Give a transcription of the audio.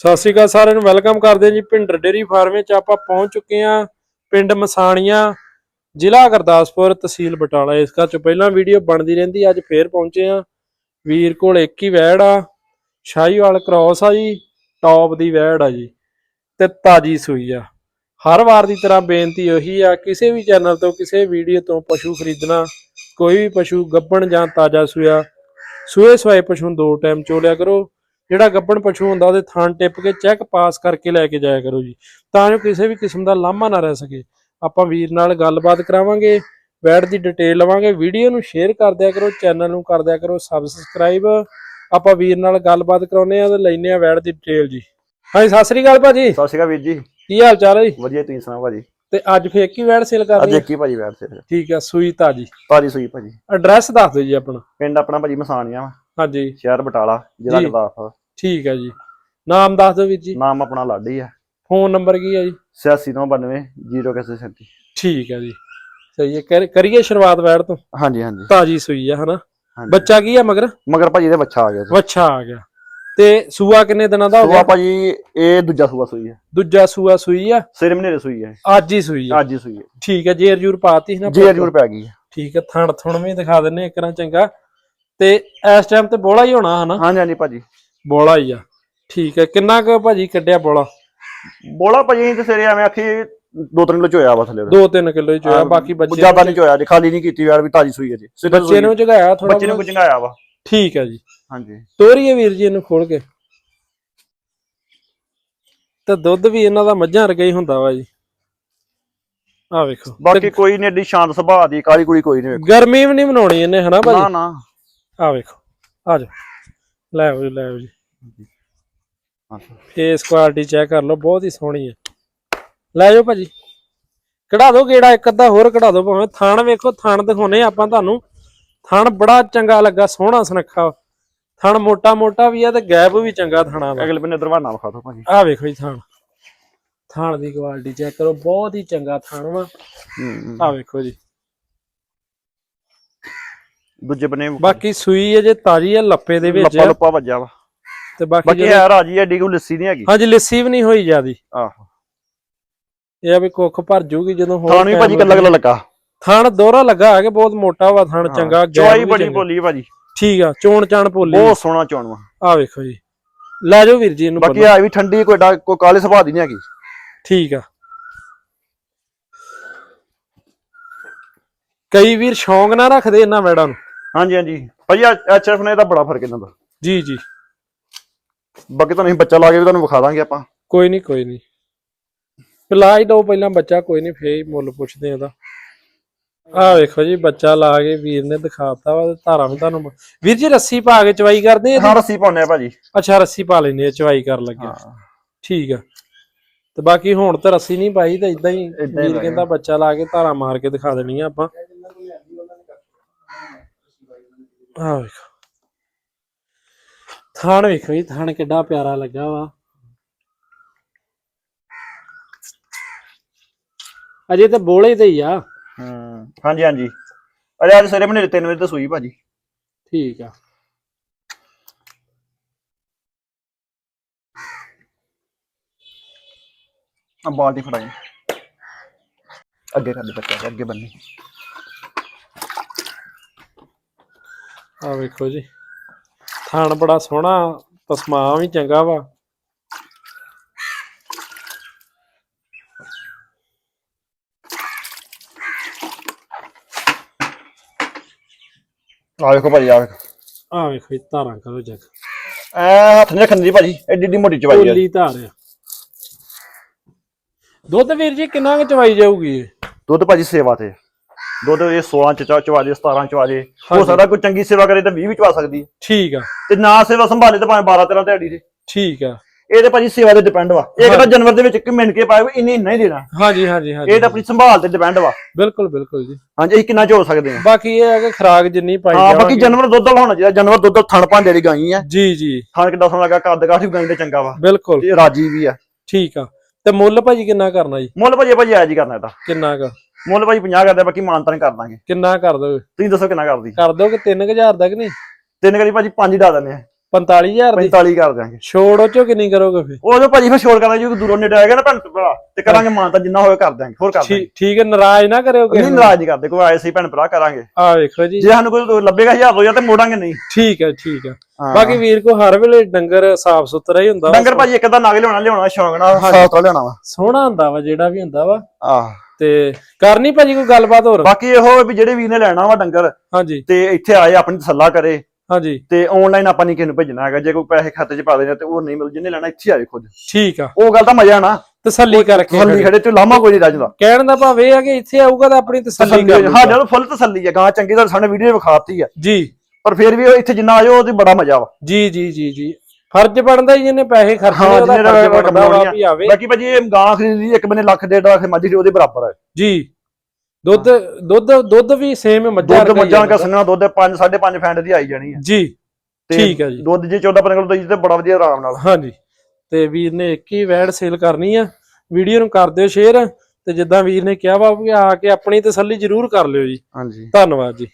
ਸਤਿ ਸ਼੍ਰੀ ਅਕਾਲ ਸਾਰਿਆਂ ਨੂੰ, ਵੈਲਕਮ ਕਰਦੇ ਹਾਂ ਜੀ ਭਿੰਡਰ ਡੇਰੀ ਫਾਰਮ ਵਿੱਚ। ਆਪਾਂ ਪਹੁੰਚ ਚੁੱਕੇ ਹਾਂ ਪਿੰਡ ਮਸਾਣੀਆਂ, ਜ਼ਿਲ੍ਹਾ ਗੁਰਦਾਸਪੁਰ ਤਹਿਸੀਲ ਬਟਾਲਾ। ਇਸ ਘਰ ਚ ਪਹਿਲਾਂ ਵੀਡੀਓ ਬਣਦੀ ਰਹਿੰਦੀ, ਅੱਜ ਫੇਰ ਪਹੁੰਚੇ ਹਾਂ। ਵੀਰ ਕੋਲ ਇੱਕ ਹੀ ਵੈੜ ਆ, ਸ਼ਾਹੀਵਾਲ ਕ੍ਰਾਸ ਆ ਜੀ ਟੌਪ ਦੀ ਵੈੜ ਆ ਜੀ, ਤੇ ਤਾਜੀ ਸੂਈ ਆ। ਹਰ ਵਾਰ ਦੀ ਤਰ੍ਹਾਂ ਬੇਨਤੀ ਉਹੀ ਆ, ਕਿਸੇ ਵੀ ਚੈਨਲ ਤੋਂ, ਕਿਸੇ ਵੀਡੀਓ ਤੋਂ ਪਸ਼ੂ ਖਰੀਦਣਾ, ਕੋਈ ਵੀ ਪਸ਼ੂ ਗੱਬਣ ਜਾਂ ਤਾਜ਼ਾ ਸੂਆ ਸੂਏ ਸਵਾਏ ਪਸ਼ੂ ਨੂੰ ਦੋ ਟਾਈਮ ਚੋਲਿਆ ਕਰੋ। ਜਿਹੜਾ ਗੱਭਣ ਪਸ਼ੂ ਹੁੰਦਾ ਉਹਦੇ ਥਣ ਟਿੱਪ ਕੇ ਚੈੱਕ ਪਾਸ ਕਰਕੇ ਲੈ ਕੇ ਜਾਇਆ ਕਰੋ ਜੀ। ਤਾਂ ਜੋ ਕਿਸੇ ਵੀ ਕਿਸਮ ਦਾ ਲਾਮਾ ਨਾ ਰਹਿ ਸਕੇ। ਆਪਾਂ ਵੀਰ ਨਾਲ ਗੱਲਬਾਤ ਕਰਾਵਾਂਗੇ ਵੈਟ ਦੀ ਡਿਟੇਲ ਲਵਾਂਗੇ ਵੀਡੀਓ ਨੂੰ ਸ਼ੇਅਰ ਕਰ ਦਿਆ ਕਰੋ ਚੈਨਲ ਨੂੰ ਕਰ ਦਿਆ ਕਰੋ ਸਬਸਕ੍ਰਾਈਬ ਆਪਾਂ ਵੀਰ ਨਾਲ ਗੱਲਬਾਤ ਕਰਾਉਨੇ ਆ ਤੇ ਲੈਨੇ ਆ ਵੈਟ ਦੀ ਡਿਟੇਲ ਜੀ। ਹਾਂਜੀ ਸਤਿ ਸ੍ਰੀ ਅਕਾਲ ਭਾਜੀ। ਸਤਿ ਸ਼੍ਰੀ ਅਕਾਲ ਵੀਰ ਜੀ। ਕੀ ਹਾਲ ਚਾਲ ਹੈ ਜੀ? ਵਧੀਆ ਤੁਸੀਂ ਸੁਣਾਓ ਭਾਜੀ? ਤੇ ਅੱਜ ਫੇਰ ਕੀ ਵੈਟ ਸੇਲ ਕਰ ਅੱਜ ਰਹੇ ਇੱਕ ਹੀ ਭਾਜੀ ਬੈਠ ਸੇ ਠੀਕ ਆ ਸੂਈ ਤਾਜੀ। ਭਾਜੀ ਸੂਈ ਭਾਜੀ। ਐਡਰੈਸ ਦੱਸ ਦਿਓ ਜੀ ਆਪਣਾ। ਪਿੰਡ ਆਪਣਾ ਭਾਜੀ ਮਸਾਣੀਆਂ ਵਾ। ਹਾਂਜੀ। ਸ਼ਹਿਰ ਬਟਾਲਾ ਜ਼ਿਲ੍ਹਾ ਜੀ। ਗੁਰਦਾਸਪੁਰ। ਠੀਕ ਆ ਜੀ। ਨਾਮ ਦੱਸ ਦਿਓ ਵੀਰ ਜੀ। ਨਾਮ ਆਪਣਾ ਲਾਡੀ ਆ ਫੋਨ ਨੰਬਰ ਕੀ ਹੈ ਜੀ? 8992 037 ਠੀਕ ਹੈ ਜੀ। ਸਹੀ ਹੈ। ਕਰ- ਕਰੀਏ ਸ਼ੁਰੂਆਤ ਵੈੜ ਤੋਂ। ਹਾਂਜੀ ਹਾਂਜੀ। ਤਾਜੀ ਸੂਈ ਆ ਹਨਾ। ਬੱਚਾ ਕੀ ਆ ਮਗਰ? ਮਗਰ ਭਾਜੀ ਇਹਦੇ ਬੱਚਾ ਆ ਗਿਆ ਵੱਛਾ ਆ ਗਿਆ। ਤੇ ਸੂਆ ਕਿੰਨੇ ਦਿਨਾਂ ਦਾ ਹੋ ਸੂਆ ਗਿਆ? ਭਾਜੀ ਇਹ ਦੂਜਾ ਸੂਆ ਸੂਈ ਹੈ। ਦੂਜਾ ਸੂਆ ਸੂਈ ਆ? ਸਿਰ ਮਹੀਨੇ ਸੂਈ ਹੈ। ਅੱਜ ਹੀ ਸੂਈ ਆ। ਅੱਜ ਹੀ ਸੂਈ ਹੈ। ਠੀਕ ਹੈ ਜੇਰ ਜੂਰ ਪਾਤੀ ਸੀ ਨਾ ਜੀ ਜੂਰ ਪੈ ਗਈ ਹੈ। ਠੀਕ ਹੈ ਥਣ ਥੁਣ ਵੀ ਦਿਖਾ ਦਿੰਨੇ ਇੱਕ ਰਾਂ ਚੰਗਾ। ਤੇ ਇਸ ਟਾਈਮ ਤੇ ਬੋਲਾ ਹੀ ਹੋਣਾ ਹਨਾ? ਹਾਂਜੀ ਹਾਂਜੀ ਭਾਜੀ। ਬੋਲਾ ਹੀ ਆ। ਠੀਕ ਹੈ ਕਿੰਨਾ ਕੁ ਭਾਜੀ ਕੱਢਿਆ ਬੋਲਾ? ਬੋਲਾ ਭਾਜੀ ਤੇ ਸਿਰੇ ਐਵੇਂ ਆਖੀ ਦੋ ਤਿੰਨ ਕਿਲੋ ਚੋਇਆ ਵਾ ਥੱਲੇ 2-3 ਕਿਲੋ ਹੀ ਚੋਇਆ ਬਾਕੀ ਬੱਚੇ ਜ਼ਿਆਦਾ ਨਹੀਂ ਚੋਇਆ ਜੀ ਖਾਲੀ ਨਹੀਂ ਕੀਤੀ ਯਾਰ ਵੀ ਤਾਜੀ ਸੂਈ ਹੈ ਜੀ। ਸਿੱਧੀ ਬੱਚੇ ਸੂਈ। ਨੂੰ ਜਗਾਇਆ ਥੋੜਾ ਬੱਚੇ ਨੂੰ ਕੁਝ ਆਇਆ ਵਾ। ਠੀਕ ਹੈ ਜੀ। ਹਾਂਜੀ। ਤੋਰੀਏ ਵੀਰ ਜੀ ਇਹਨੂੰ ਖੋਲ ਕੇ। ਤੇ ਦੁੱਧ ਵੀ ਇਹਨਾਂ ਦਾ ਮੱਝਾਂ ਵਰਗਾ ਹੀ ਹੁੰਦਾ ਵਾ ਜੀ। ਆ ਵੇਖੋ। ਬਾਕੀ ਕੋਈ ਨਹੀਂ ਏਡੀ ਸ਼ਾਂਤ ਸੁਭਾਅ ਦੀ ਕਾਲੀ ਕੁੜੀ ਕੋਈ ਨਹੀਂ ਗਰਮੀ ਵੀ ਨਹੀਂ ਬਣਾਉਣੀ ਇਹਨੇ ਹਨਾ ਨਾ ਭਾਜੀ? ਨਾ ਆ ਵੇਖੋ। ਆ ਜਾ ਲੈ ਆਓ ਜੀ ਲੈ ਆਓ ਜੀ। ਫੇਸ ਕੁਆਲਿਟੀ ਚੈੱਕ ਕਰ ਲਓ ਬਹੁਤ ਹੀ ਸੋਹਣੀ ਹੈ। ਲੈ ਜਾਓ ਭਾਜੀ। ਕਢਾ ਦਿਓ ਗੇੜਾ ਇੱਕ ਅੱਧਾ ਹੋਰ ਕਢਾ ਦਿਓ ਭਾਵੇਂ। ਥਣ ਵੇਖੋ ਥਣ ਦਿਖਾਉਨੇ ਆਪਾਂ ਤੁਹਾਨੂੰ। ਥਣ ਬੜਾ ਚੰਗਾ ਲੱਗਾ ਸੋਹਣਾ ਸੁਨੱਖਾ। ਥਣ ਮੋਟਾ ਮੋਟਾ ਵੀ ਆ ਤੇ ਗੈਪ ਵੀ ਚੰਗਾ ਥਣਾ ਦਾ। ਅਗਲੇ ਬੰਨੇ ਦਰਵਾਨਾ ਵਿਖਾ ਦਿਓ ਭਾਜੀ। ਆ ਵੇਖੋ ਜੀ ਥਣ। ਥਣ ਦੀ ਕੁਆਲਿਟੀ ਚੈੱਕ ਕਰੋ ਬਹੁਤ ਹੀ ਚੰਗਾ ਥਣ ਵਾ। ਹੂੰ ਆ ਵੇਖੋ ਜੀ। ਦੂਜੇ ਬੰਨੇ ਬਾਕੀ ਸੂਈ ਹੈ ਜੇ ਤਾਜੀ ਹੈ ਲੱਪੇ ਦੇ ਵਿੱਚ ਲੱਪਾ ਲੱਪਾ ਵੱਜਾ ਵਾ। ਤੇ ਬਾਕੀ ਬਾਕੀ ਜਿਹੜੇ- ਹੈ ਰਾਜੀ ਐਡੀ ਕੋਈ ਲੱਸੀ ਨਹੀਂ ਹੈਗੀ। ਹਾਂਜੀ ਲੱਸੀ ਵੀ ਨਹੀਂ ਹੋਈ ਜਿਆਦੀ। ਆਹੋ। ਇਹ ਆ ਵੀ ਕੁੱਖ ਭਰ ਜੂਗੀ ਜਦੋਂ ਹੋਰ ਥਾਣ ਵੀ ਭਾਜੀ ਕੱਲਾ ਕੱਲਾ ਲੱਗਾ। ਥਣ ਦੋਹਰਾ ਲੱਗਾ ਹੈ ਕਿ ਬਹੁਤ ਮੋਟਾ ਵਾ ਥਣ ਚੰਗਾ ਵੀ ਬੜੀ। ਭੋਲੀ ਭਾਜੀ। ਠੀਕ ਆ ਚੋਣ ਚਾਣ ਭੋਲੀ। ਬਹੁਤ ਸੋਹਣਾ ਚੋਣਵਾ ਆ ਵੇਖੋ ਜੀ। ਲੈ ਜਾਓ ਵੀਰ ਜੀ ਇਹਨੂੰ ਬਾਕੀ। ਆ ਵੀ ਠੰਡੀ ਕੋਈ ਡਾ- ਕੋਈ ਕਾਲੇ ਸੁਭਾਅ ਦੀ ਨਹੀਂ ਹੈਗੀ। ਠੀਕ ਆ। ਕਈ ਵੀਰ ਸ਼ੌਂਕ ਨਾ ਰੱਖਦੇ ਇਹਨਾਂ ਵੈੜਾਂ ਨੂੰ। ਹਾਂਜੀ ਹਾਂਜੀ। ਭਾਜੀ ਐਚਐਫ ਨੇ ਇਹਦਾ ਬੜਾ ਫ਼ਰਕ ਇਹਨਾਂ ਦਾ। ਜੀ ਜੀ। ਬਾਕੀ ਤੁਹਾਨੂੰ ਅਸੀਂ ਬੱਚਾ ਲਾ ਕੇ ਵੀ ਤੁਹਾਨੂੰ ਵਿਖਾ ਦਾਂਗੇ ਆਪਾਂ। ਕੋਈ ਨਹੀਂ ਕੋਈ ਨਹੀਂ। ਪਿਲਾ ਹੀ ਦੋ ਪਹਿਲਾਂ ਬੱਚਾ ਕੋਈ ਨਹੀਂ ਫੇਰ ਮੁੱਲ ਪੁੱਛਦੇ ਆ ਉਹਦਾ। ਆ ਵੇਖੋ ਜੀ ਬੱਚਾ ਲਾ ਕੇ ਵੀਰ ਨੇ ਦਿਖਾਤਾ ਵਾ ਧਾਰਾਂ ਵੀ ਤੁਹਾਨੂੰ ਵੀਰ ਜੀ ਰੱਸੀ ਪਾ ਕੇ ਚਵਾਈ ਕਰਦੇ ਆ ਹਾਂ ਰੱਸੀ ਪਾਉਨੇ ਆ ਭਾਜੀ। ਅੱਛਾ ਰੱਸੀ ਪਾ ਲੈਂਦੇ ਆ ਚਵਾਈ ਕਰਨ ਲੱਗੇ ਹਾਂ। ਠੀਕ ਆ। ਤੇ ਬਾਕੀ ਹੁਣ ਤਾਂ ਰੱਸੀ ਨਹੀਂ ਪਾਈ ਤਾਂ ਇਦਾਂ ਹੀ ਵੀਰ ਕਹਿੰਦਾ ਬੱਚਾ ਲਾ ਕੇ ਧਾਰਾ ਮਾਰ ਕੇ ਦਿਖਾ ਦੇਣੀ ਆ ਆਪਾਂ। ਆ ਵੇਖੋ। ਥਾਣ ਵੇਖੋ ਜੀ ਥਾਣ ਕਿੱਡਾ ਪਿਆਰਾ ਲੱਗਾ ਵਾ। ਅਜੇ ਤਾਂ ਬੋਲੇ ਤੇ ਹੀ ਆ। ਹੂੰ ਹਾਂਜੀ ਹਾਂਜੀ। ਅਰੇ ਅੱਜ ਸਵੇਰੇ ਮਨੇ 3 ਵਜੇ ਤੇ ਸੂਈ ਭਾਜੀ। ਠੀਕ ਆ। ਆ ਬਾਲਟੀ ਫੜਾਈ। ਅੱਗੇ ਕਰ ਦੇ ਬੱਚਾ ਅੱਗੇ ਬੰਨੀ। ਆ ਵੇਖੋ ਜੀ। ਥਾਣ ਬੜਾ ਸੋਹਣਾ ਤਸਮਾ ਵੀ ਚੰਗਾ ਵਾ। ਆ ਵੇਖੋ ਭਾਜੀ ਆ ਵੇਖੋ। ਆ ਵੇਖੋ ਜੀ ਧਾਰਾਂ ਕਰੋ ਜੱਗ। ਐ ਹੱਥ ਨੇ ਖੰਦੀ ਭਾਜੀ ਐਡੀ ਐਡੀ ਮੋਟੀ ਚਵਾਈ ਆ। ਓਲੀ ਧਾਰ ਆ। ਦੁੱਧ ਵੀਰ ਜੀ ਕਿੰਨਾ ਕੁ ਚਵਾਈ ਜਾਊਗੀ ਇਹ? ਦੁੱਧ ਭਾਜੀ ਸੇਵਾ ਤੇ। ਦੁੱਧ ਇਹ 16 ਚ ਚਾ- ਚਵਾ ਦੇ 17 ਚਵਾ ਦੇ ਹੋ। ਸਕਦਾ ਕੋਈ ਚੰਗੀ ਸੇਵਾ ਕਰੇ ਤਾਂ 20 ਵੀ ਚਵਾ ਸਕਦੀ ਹੈ। ਠੀਕ ਆ। ਤੇ ਨਾ ਸੇਵਾ ਸੰਭਾਲੇ ਤਾਂ ਭਾਵੇਂ 12 13 ਦਿਹਾੜੀ ਦੇ। ਠੀਕ ਆ। ਇਹ ਤੇ ਭਾਜੀ ਸੇਵਾ ਤੇ ਡਿਪੈਂਡ ਵਾ। ਇਹ ਕਿਹੜਾ ਜਾਨਵਰ ਦੇ ਵਿੱਚ ਇੱਕ ਮਿੰਟ ਕੇ ਵੀ ਇੰਨੇ ਇੰਨਾ ਹੀ ਦੇਣਾ। ਹਾਂਜੀ ਹਾਂਜੀ ਹਾਂਜੀ। ਇਹ ਤਾਂ ਆਪਣੀ ਸੰਭਾਲ ਤੇ ਡਿਪੈਂਡ ਵਾ। ਬਿਲਕੁਲ ਬਿਲਕੁਲ ਜੀ। ਹਾਂਜੀ ਅਸੀਂ ਕਿੰਨਾ ਝੋ ਸਕਦੇ ਹਾਂ। ਬਾਕੀ ਇਹ ਹੈ ਕਿ ਖਰਾਕ ਜਿੰਨੀ ਪਾਈ ਹਾਂ ਬਾਕੀ ਜਾਨਵਰ ਦੁੱਧ ਵਾਲਾ ਹੋਣਾ ਚਾਹੀਦਾ। ਜਾਨਵਰ ਦੁੱਧ ਥਣ ਭਾਂਡੇ ਦੀ ਗਾਈ ਆ। ਜੀ ਜੀ। ਥਣ ਕਿੱਡਾ ਸੋਹਣਾ ਲੱਗਾ ਕੱਦ ਕਾਠੀ ਗਾਈ ਦਾ ਚੰਗਾ ਵਾ। ਬਿਲਕੁਲ। ਤੇ ਰਾਜੀ ਵੀ ਆ। ਠੀਕ ਆ। ਤੇ ਮੁੱਲ ਭਾਜੀ ਕਿੰਨਾ ਕਰਨਾ ਜੀ? ਮੁੱਲ ਭਾਜੀ ਭਾਜੀ ਆਜ ਹੀ ਕਰਨਾ ਇਹਦਾ ਕਿੰਨਾ ਕ? ਮੁੱਲ ਭਾਜੀ 50 ਕਰਦੇ ਬਾਕੀ ਮਾਨਤਾਨ ਕਰ ਦਾਂਗੇ। ਕਿੰਨਾ ਕਰ ਦੋਗੇ? ਤੁਸੀਂ ਦੱਸੋ ਕਿੰਨਾ ਕਰਦੀ ਕਰ ਦੋਗੇ 3000 ਦਾ ਕਿ ਨਹੀਂ? ਤਿੰਨ ਕਰੀ ਭਾਜੀ ਪੰਜ ਹੀ ਡਾ ਦਿੰਦੇ ਆ। 45000 ਦੀ? 45 ਕਰ ਦਿਆਂਗੇ। ਛੋੜ ਉਹ ਚੋਂ ਕਿੰਨੀ ਕਰੋਗੇ ਫਿਰ? ਉਹ ਜੋ ਭਾਜੀ ਫਿਰ ਛੋੜ ਕਰਾਂਗੇ ਜੇ ਦੂਰੋਂ ਨੇੜੇ ਆਏਗਾ ਨਾ ਭੈਣ ਭਰਾ ਤੇ ਕਰਾਂਗੇ ਮਾਨ ਤਾਂ ਜਿੰਨਾ ਹੋਵੇ ਕਰ ਦਿਆਂਗੇ ਹੋਰ ਕਰ ਦਿਆਂਗੇ। ਠੀਕ ਹੈ ਨਾਰਾਜ਼ ਨਾ ਕਰਿਓ ਕਿਸੇ ਨਹੀਂ। ਨਾਰਾਜ਼ ਨਹੀਂ ਕਰਦੇ ਕੋਈ ਆਏ ਸੀ ਭੈਣ ਭਰਾ ਕਰਾਂਗੇ। ਆ ਵੇਖੋ ਜੀ। ਜੇ ਸਾਨੂੰ ਕੋਈ ਲੱਭੇਗਾ ਹਜ਼ਾਰ ਦੋ ਹਜ਼ਾਰ ਤੇ ਮੋੜਾਂਗੇ ਨਹੀਂ। ਠੀਕ ਹੈ ਠੀਕ ਹੈ। ਹਾਂ। ਬਾਕੀ ਵੀਰ ਕੋ ਹਰ ਵੇਲੇ ਡੰਗਰ ਸਾਫ਼ ਸੁਥਰਾ ਹੀ ਹੁੰਦਾ। ਡੰਗਰ ਭਾਜੀ ਇੱਕ ਅੱਧਾ ਨਗ ਲਿਆਉਣਾ ਲਿਆਉਣਾ ਸ਼ੌਂਕ ਨਾਲ ਸਾਫ਼ ਤਾਂ ਲਿਆਉਣਾ ਵਾ। ਸੋਹਣਾ ਹੁੰਦਾ ਵਾ ਜਿਹੜਾ ਵੀ ਹੁੰਦਾ ਵਾ। ਆਹ। ਤੇ ਕਰਨੀ ਭਾਜੀ ਕੋਈ ਗੱਲਬਾਤ ਹੋਰ? ਬਾਕੀ ਇਹੋ ਵੀ ਜਿਹੜੇ ਵੀਰ ਨੇ ਲੈਣਾ ਵਾ ਡੰਗਰ ਹਾਂਜੀ। ਤੇ ਇੱਥੇ ਆਏ ਆਪਣੀ ਤਸੱਲਾ ਕਰੇ। ਹਾਂਜੀ। ਤੇ ਆਨਲਾਈਨ ਆਪਾਂ ਨਹੀਂ ਕਿਸੇ ਨੂੰ ਭੇਜਣਾ ਹੈਗਾ ਜੇ ਕੋਈ ਪੈਸੇ ਖਾਤੇ 'ਚ ਪਾ ਦੇਣਾ ਤੇ ਉਹ ਨਹੀਂ ਮਿਲ ਜਿੰਨੇ ਲੈਣਾ ਇੱਥੇ ਆਵੇ ਖੁਦ। ਠੀਕ ਆ। ਉਹ ਗੱਲ ਤਾਂ ਮਜ਼ਾ ਨਾ ਤਸੱਲੀ ਕਰਕੇ ਤਸੱਲੀ ਖੜੇ। ਤੇ ਲਾਮਾ ਕੋਈ ਨਹੀਂ ਰੱਜਦਾ। ਕਹਿਣ ਦਾ ਭਾਵ ਇਹ ਆ ਕਿ ਇੱਥੇ ਆਊਗਾ ਤਾਂ ਆਪਣੀ ਤਸੱਲੀ ਕਰ ਹਾਂ। ਜਦੋਂ ਫੁੱਲ ਤਸੱਲੀ ਹੈ ਗਾਂ ਚੰਗੀ ਤਾਂ ਸਾਡੇ ਵੀਡੀਓ ਵਿਖਾਤੀ ਹੈ ਜੀ। ਪਰ ਫਿਰ ਵੀ ਉਹ ਇੱਥੇ ਜਿੰਨਾ ਆਜੋ ਉਹਦੇ ਬੜਾ ਮਜ਼ਾ ਵਾ। ਜੀ ਜੀ ਜੀ ਜੀ। ਫਰਜ਼ ਬਣਦਾ ਹੀ ਜਿਹਨੇ ਪੈਸੇ ਖਰਚੇ ਹਾਂ, ਉਹਦਾ ਫਰਜ਼ ਬਣਦਾ ਵਾ ਆਵੇ। ਬਾਕੀ ਭਾਜੀ ਇਹ ਗਾਂ ਖਰੀਦੀ ਇੱਕ ਬੰਨੇ ਲੱਖ ਡੇਢ ਲੱਖ ਮੱਝ ਉਹਦੇ ਬਰਾਬਰ ਹੈ। ਜੀ। ਦੁੱਧ ਦੁੱਧ ਦੁੱਧ ਵੀ ਸੇਮ ਮੱਝਾਂ ਹੀ ਮੱਝਾਂ ਆ ਕਸਣਾ ਦੁੱਧ 5 5.5 ਫੈਂਟ ਦੀ ਆਈ ਜਾਣੀ ਹੈ। ਜੀ ਠੀਕ ਹੈ ਜੀ। ਦੁੱਧ ਜੇ 14 15 ਕਿਲੋ ਤੇ ਬੜਾ ਵਧੀਆ ਆਰਾਮ ਨਾਲ। ਹਾਂਜੀ। ਤੇ ਵੀਰ ਨੇ ਇੱਕ ਹੀ ਵੈਡ ਸੇਲ ਕਰਨੀ ਆ। ਵੀਡੀਓ ਨੂੰ ਕਰ ਦਿਓ ਸ਼ੇਅਰ ਤੇ ਜਿੱਦਾਂ ਵੀਰ ਨੇ ਕਿਹਾ ਵੀ ਆ ਕੇ ਆਪਣੀ ਤਸੱਲੀ ਜ਼ਰੂਰ ਕਰ ਲਿਓ ਜੀ। ਹਾਂਜੀ। ਧੰਨਵਾਦ ਜੀ।